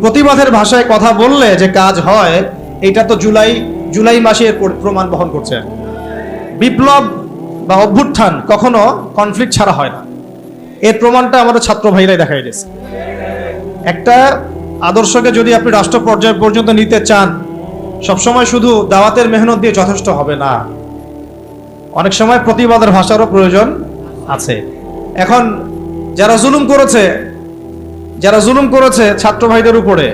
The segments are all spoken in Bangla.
প্রতিবাদের ভাষায় কথা বললে যে কাজ হয়, এটা তো জুলাই জুলাই মাসে এর প্র- প্রমাণ বহন করছে। বিপ্লব বা অভ্যুত্থান কখনো কনফ্লিক্ট ছাড়া হয় না। এর প্রমাণটা আমাদের ছাত্র ভাইরাই দেখাই গেছে একটা আদর্শকে যদি আপনি রাষ্ট্র পর্যায় পর্যন্ত নিতে চান, সবসময় শুধু দাওয়াতের মেহনত দিয়ে যথেষ্ট হবে না। অনেক সময় প্রতিবাদের ভাষারও প্রয়োজন আছে। এখন যারা জুলুম করেছে যারা জুলুম করেছে ছাত্র ভাইদের উপরে,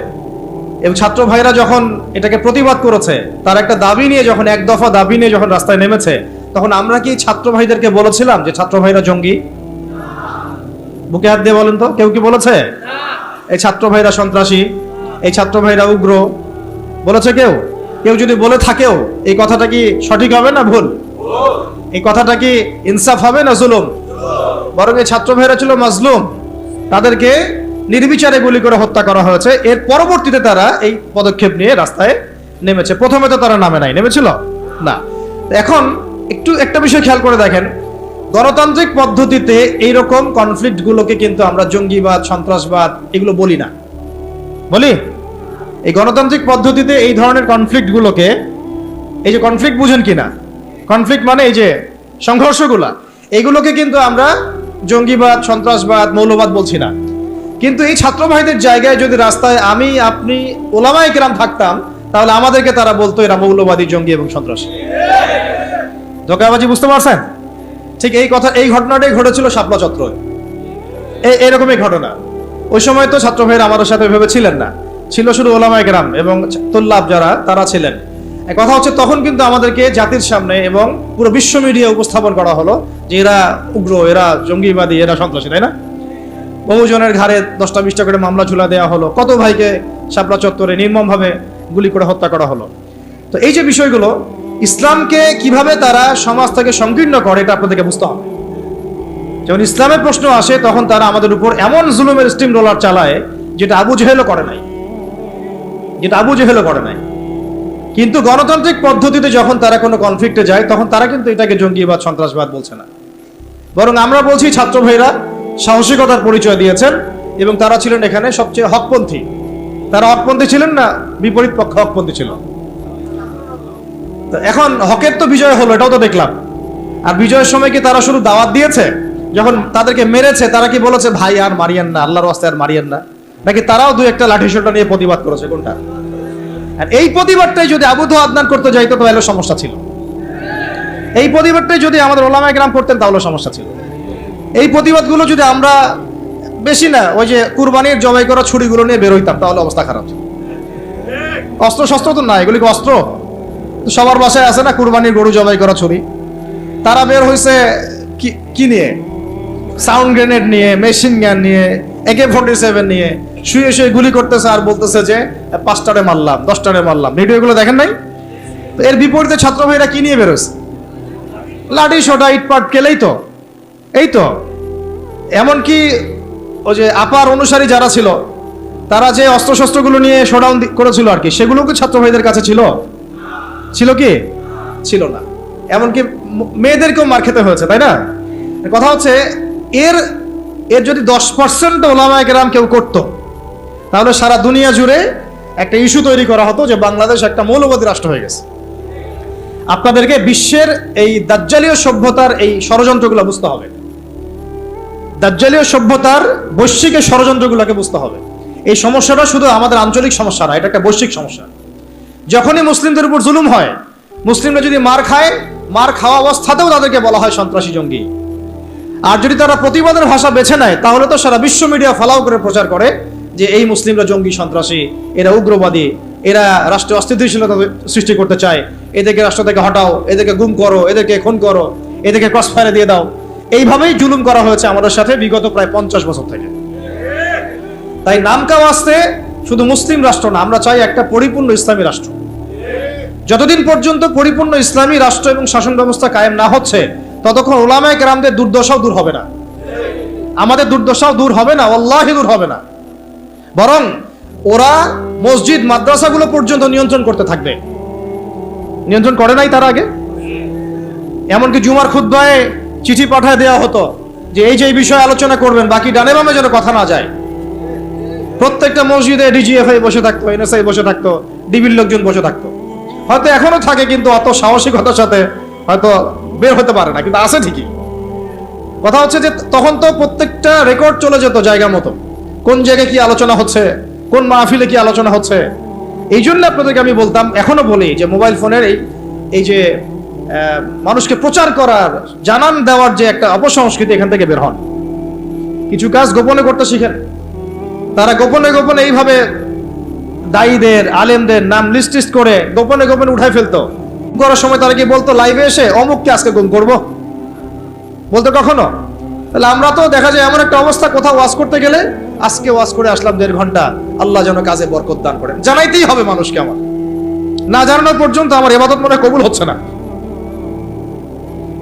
এবং ছাত্র ভাইরা যখন এটাকে প্রতিবাদ করেছে, তার একটা দাবি নিয়ে যখন, এক দফা দাবি নিয়ে যখন রাস্তায় নেমেছে, তখন আমরা কি ছাত্র ভাইদেরকে বলেছিলাম যে ছাত্র ভাইরা জঙ্গি? বুকে হাত দিয়ে বলেন তো, কেউ কি বলেছে? এই ছাত্র ভাইরা সন্ত্রাসী, এই ছাত্র ভাইরা উগ্র, বলেছে কেউ? কেউ যদি বলে থাকেও, এই কথাটা কি সঠিক হবে না ভুল? এই কথাটা কি ইনসাফ হবে না জুলুম? বরং এই ছাত্র ভাইরা ছিল মাজলুম। তাদেরকে নির্বিচারে গুলি করে হত্যা করা হয়েছে। এর পরবর্তীতে তারা এই পদক্ষেপ নিয়ে রাস্তায় নেমেছে। প্রথমে তো তারা নামে নাই। নেমেছিল? না। এখন একটু একটা বিষয় খেয়াল করে দেখেন। গণতান্ত্রিক পদ্ধতিতে এইরকম কনফ্লিক্ট গুলোকে কিন্তু আমরা জঙ্গিবাদ, সন্ত্রাসবাদ এগুলো বলি না। বলি? এই গণতান্ত্রিক পদ্ধতিতে এই ধরনের কনফ্লিক্ট গুলোকে এই যে কনফ্লিক্ট বুঝেন কিনা কনফ্লিক্ট মানে এই যে সংঘর্ষগুলা। এগুলোকে কিন্তু আমরা জঙ্গিবাদ, সন্ত্রাসবাদ, মৌলবাদ বলছি না। কিন্তু এই ছাত্র ভাইদের জায়গায় যদি রাস্তায় আমি, আপনি, ওলামায় কেরাম থাকতাম, তাহলে আমাদেরকে তারা বলতো এরা মৌলবাদী, জঙ্গি এবং সন্ত্রাসী। ধোকাবাজি বুঝতে পারছেন? ঠিক এই কথা, এই ঘটনাটাই ঘটেছিল শাপলা চত্র এরকমই ঘটনা। ওই সময় তো ছাত্র ভাইয়েরা আমাদের সাথে ভেবে ছিলেন না। ছিল শুধু ওলামায় গ্রাম এবং তোল্লাভ যারা, তারা ছিলেন। কথা হচ্ছে তখন কিন্তু আমাদেরকে জাতির সামনে এবং পুরো বিশ্ব মিডিয়া উপস্থাপন করা হলো যে এরা উগ্র, এরা জঙ্গিবাদী, এরা সন্ত্রাসী, তাই না? বহুজনের ঘাড়ে দশটা বিশটা করে মামলা ঝুলা দেওয়া হলো। কত ভাইকে শাপলা চত্বরে নির্মমভাবে গুলি করে হত্যা করা হলো? তো এই যে বিষয়গুলো, ইসলামকে কীভাবে তারা সমাজ থেকে সংকীর্ণ করে, এটা আপনাদেরকে বুঝতে হবে। যখন ইসলামের প্রশ্ন আসে, তখন তারা আমাদের উপর এমন জুলুমের স্টিম রোলার চালায়, যেটা আবু জেহেলও করে নাই। যেটা আবু জেহেলও করে নাই। কিন্তু গণতান্ত্রিক পদ্ধতিতে যখন তারা কোনো কনফ্লিক্টে যায়, তখন তারা কিন্তু এটাকে জঙ্গিবাদ সন্ত্রাসবাদ বলছে না। বরং আমরা বলছি, ছাত্র ভাইরা সাহসিকতার পরিচয় দিয়েছেন এবং তারা ছিলেন এখানে সবচেয়ে হকপন্থী। তারা হকপন্থী ছিলেন না, বিপরীত পক্ষ হকপন্থী ছিল? এখন হকের তো বিজয় হলো, এটাও তো দেখলাম। আর বিজয়ের সময় কি তারা শুধু দাওয়াত দিয়েছে? যখন তাদেরকে মেরেছে, তারা কি বলেছে, ভাই, আর মারিয়েন না, আল্লাহর রাস্তায় আর মারিয়েন না নাকি তারাও দু একটা লাঠি সোটা নিয়ে প্রতিবাদ করেছে, কোনটা? আর এই প্রতিবাদটাই যদি আবুধ আদনান করতে যাইতো, তাহলে সমস্যা ছিল। এই প্রতিবাদটাই যদি আমাদের ওলামায় গ্রাম করতেন, তাহলে সমস্যা ছিল। এই প্রতিবাদগুলো যদি আমরা বেশি না, ওই যে কুরবানির জবাই করা ছুরিগুলো নিয়ে বেরোইতাম তাহলে অবস্থা খারাপ। অস্ত্র শস্ত্র তো না এগুলি অস্ত্র? সবার বাসায় আছে না কুরবানির গরু জবাই করা ছুরি? তারা বের হয়েছে কি নিয়ে? সাউন্ড গ্রেনেড নিয়ে, মেশিন গান নিয়ে একে ফোর্টি সেভেন নিয়ে, শুয়ে শুয়ে গুলি করতেছে আর বলতেছে যে, পাঁচটারে মারলাম, দশটারে মারলাম। ভিডিওগুলো দেখেন নাই? এর বিপরীতে ছাত্র ভাইরা কি নিয়ে বেরোছে লাঠি, সোটা, ইটপাট, কেলেই তো। এই তো, এমনকি ওই যে আপার অনুসারী যারা ছিল, তারা যে অস্ত্রশস্ত্রগুলো নিয়ে শোডাউন করেছিল আর কি সেগুলো কি ছাত্র ভাইদের কাছে ছিল? ছিল কি? ছিল না। এমনকি মেয়েদেরকেও মার খেতে হয়েছে, তাই না? কথা হচ্ছে, এর এর যদি দশ পার্সেন্ট ওলামায় গ্রাম কেউ করতো, তাহলে সারা দুনিয়া জুড়ে একটা ইস্যু তৈরি করা হতো যে বাংলাদেশ একটা মৌলবাদী রাষ্ট্র হয়ে গেছে। আপনাদেরকে বিশ্বের এই দাজ্জালীয় সভ্যতার এই ষড়যন্ত্রগুলো বুঝতে হবে। দাজ্জালীয় সভ্যতার বৈশ্বিক ষড়যন্ত্রগুলোকে বুঝতে হবে। এই সমস্যাটা শুধু আমাদের আঞ্চলিক সমস্যা না, এটা একটা বৈশ্বিক সমস্যা। যখনই মুসলিমদের উপর জুলুম হয়, মুসলিমরা যদি মার খায়, মার খাওয়া অবস্থাতেও তাদেরকে বলা হয় সন্ত্রাসী জঙ্গি। আর যদি তারা প্রতিবাদের ভাষা বেছে নেয়, তাহলে তো সারা বিশ্ব মিডিয়া ফলাও করে প্রচার করে যে এই মুসলিমরা জঙ্গি, সন্ত্রাসী, এরা উগ্রবাদী, এরা রাষ্ট্রে অস্থিতিশীলতা সৃষ্টি করতে চায়। এদেরকে রাষ্ট্র থেকে হটাও, এদেরকে গুম করো, এদেরকে খুন করো, এদেরকে ক্রস ফায়ারে দিয়ে দাও। এইভাবেই জুলুম করা হয়েছে আমাদের সাথে বিগত প্রায় পঞ্চাশ বছর থেকে। তাই নামকা আসতে শুধু মুসলিম রাষ্ট্র না, আমরা চাই একটা পরিপূর্ণ ইসলামী রাষ্ট্র। যতদিন পর্যন্ত পরিপূর্ণ ইসলামী রাষ্ট্র এবং শাসন ব্যবস্থা কায়েম না হচ্ছে, ততক্ষণ ওলামায় কেরামদের দুর্দশাও দূর হবে না। আমাদের দুর্দশাও দূর হবে না অল্লাহি দূর হবে না। বরং ওরা মসজিদ, মাদ্রাসাগুলো পর্যন্ত নিয়ন্ত্রণ করতে থাকবে। নিয়ন্ত্রণ করে নাই তার আগে? এমনকি জুমার খুদ্ায় চিঠি পাঠায় দেওয়া হতো যে এই যে এই বিষয়ে আলোচনা করবেন, বাকি ডানে বামে যেন কথা না যায়। প্রত্যেকটা মসজিদে ডিজিএফআই বসে থাকতো এনএসআই বসে থাকতো ডিবির লোকজন বসে থাকতো। হয়তো এখনও থাকে, কিন্তু অত সাহসিকতার সাথে হয়তো বের হতে পারে না, কিন্তু আছে ঠিকই। কথা হচ্ছে যে তখন তো প্রত্যেকটা রেকর্ড চলে যেত জায়গা মতো। কোন জায়গায় কি আলোচনা হচ্ছে, কোন মাহফিলে কি আলোচনা হচ্ছে। এই জন্য আপনাদেরকে আমি বলতাম, এখনও বলি যে মোবাইল ফোনের এই এই যে মানুষকে প্রচার করার, জানান দেওয়ার যে একটা অপসংস্কৃতি এখান থেকে বের হন। কিছু কাজ গোপনে করতে শিখেন। তারা গোপনে গোপনে এইভাবে দায়ীদের, আলেমদের নাম লিস্ট টিস্ট করে গোপনে গোপনে উঠাই ফেলতো। করার সময় তারা কি বলতো লাইভে এসে অমুককে আজকে গুম করব? বলতো, কখনো? তাহলে আমরা তো দেখা যায় এমন একটা অবস্থা, কোথাও ওয়াজ করতে গেলে আজকে ওয়াজ করে আসলাম দেড় ঘণ্টা, আল্লাহ যেন কাজে বরকত দান করেন। জানাইতেই হবে মানুষকে আমার। না জানানোর পর্যন্ত আমার এবাদত মনে কবুল হচ্ছে না।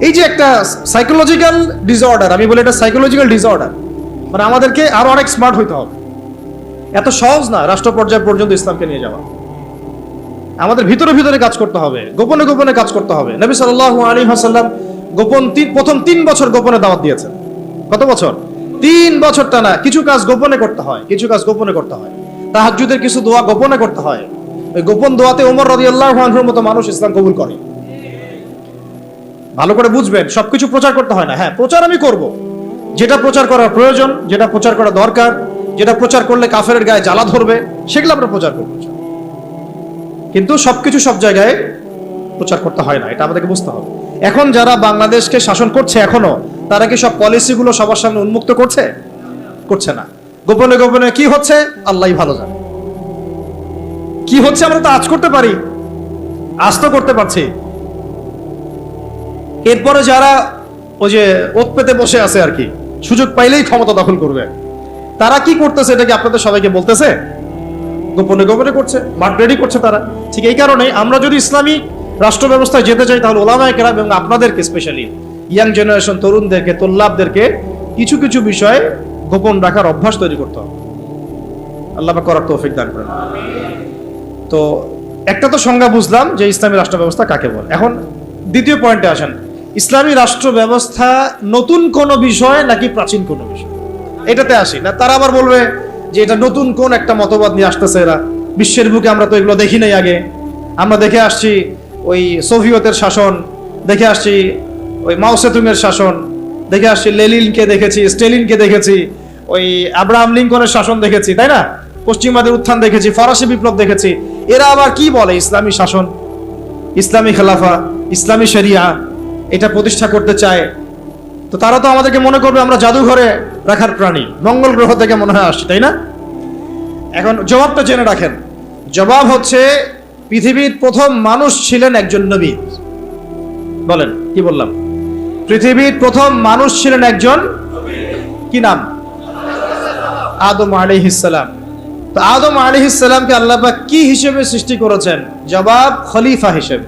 এই যে একটা সাইকোলজিক্যাল ডিসঅর্ডার আমি বলি এটা সাইকোলজিক্যাল ডিসঅর্ডার মানে আমাদেরকে আরও অনেক স্মার্ট হইতে হবে। এত সহজ না রাষ্ট্র পর্যায় পর্যন্ত ইসলামকে নিয়ে যাওয়া। আমাদের ভিতরে ভিতরে কাজ করতে হবে, গোপনে গোপনে কাজ করতে হবে। নবী সাল্লাল্লাহু আলাইহি ওয়াসাল্লাম গোপন তিন, প্রথম তিন বছর গোপনে দাওয়াত দিয়েছেন। কত বছর? তিন বছর টানা কিছু কাজ গোপনে করতে হয়, কিছু কাজ গোপনে করতে হয়। তাহাজ্জুদের কিছু দোয়া গোপনে করতে হয়। ওই গোপন দোয়াতে ওমর রাদিয়াল্লাহু আনহুর মতো মানুষ ইসলাম কবুল করে। ভালো করে বুঝবেন, সবকিছু প্রচার করতে হয় না। হ্যাঁ প্রচার আমি করব। যেটা প্রচার করার প্রয়োজন, যেটা প্রচার করা দরকার, যেটা প্রচার করলে কাফের গায়ে জ্বালা ধরবে, সেগুলো আমরা প্রচার করব। কিন্তু সবকিছু সব জায়গায় প্রচার করতে হয় না, এটা আমাদেরকে বুঝতে হবে। এখন যারা বাংলাদেশকে শাসন করছে এখনও, তারা কি সব পলিসিগুলো সবার সামনে উন্মুক্ত করছে? করছে না। গোপনে গোপনে কি হচ্ছে? আল্লাহই ভালো জানে। কি হচ্ছে আমরা তো আজ করতে পারি? আজ তো করতে পারছি। এরপরে যারা ওই যে ওত পেতে বসে আছে আর কি, সুযোগ পাইলেই ক্ষমতা দখল করবে। তারা কি করতেছে এটা কি আপনাদের সবাইকে বলতেছে? গোপনে গোপনে করছে, মাঠ রেডি করছে তারা। ঠিক এই কারণে আমরা যদি ইসলামী রাষ্ট্র ব্যবস্থায় যেতে চাই, তাহলে ওলামায় কেরাম এবং আপনাদেরকে স্পেশালি ইয়াং জেনারেশন তরুণদেরকে, তোল্লাবদেরকে কিছু কিছু বিষয়ে গোপন রাখার অভ্যাস তৈরি করতে হবে। আল্লাহ করার তৌফিক দান করেন। তো একটা তো সংজ্ঞা বুঝলাম যে ইসলামী রাষ্ট্র ব্যবস্থা কাকে বলে। এখন দ্বিতীয় পয়েন্টে আসেন। ইসলামী রাষ্ট্র ব্যবস্থা নতুন কোন বিষয় নাকি প্রাচীন কোন বিষয়? এটাতে আসি। না, তারা আবার বলবে যে এটা নতুন কোন একটা মতবাদ নিয়ে আসতেছে এরা। বিশ্বের বুকে আমরা তো এগুলো দেখি নাই আগে। আমরা দেখে আসছি ওই সোভিয়তের শাসন, দেখে আসছি ওই মাওসেতুংয়ের শাসন, দেখে আসছি লেলিনকে দেখেছি, স্টেলিনকে দেখেছি, ওই আব্রাহাম লিঙ্কনের শাসন দেখেছি, তাই না? পশ্চিমাদের উত্থান দেখেছি, ফরাসি বিপ্লব দেখেছি। এরা আবার কি বলে ইসলামী শাসন? ইসলামী খেলাফা, ইসলামী শরিয়া? এটা প্রতিষ্ঠা করতে চায়, তো তারা তো আমাদেরকে মনে করবে আমরা জাদুঘরে রাখার প্রাণী, মঙ্গল গ্রহ থেকে মনে হয় আসছি, তাই না? এখন জবাবটা জেনে রাখেন। জবাব হচ্ছে, পৃথিবীর প্রথম মানুষ ছিলেন একজন নবী। বলেন, কি বললাম? পৃথিবীর প্রথম মানুষ ছিলেন একজন কি নাম? আদম আলিহিসাল্লাম তো আদম আলিহিসাল্লামকে আল্লাহ কি হিসেবে সৃষ্টি করেছেন? জবাব খলিফা হিসেবে।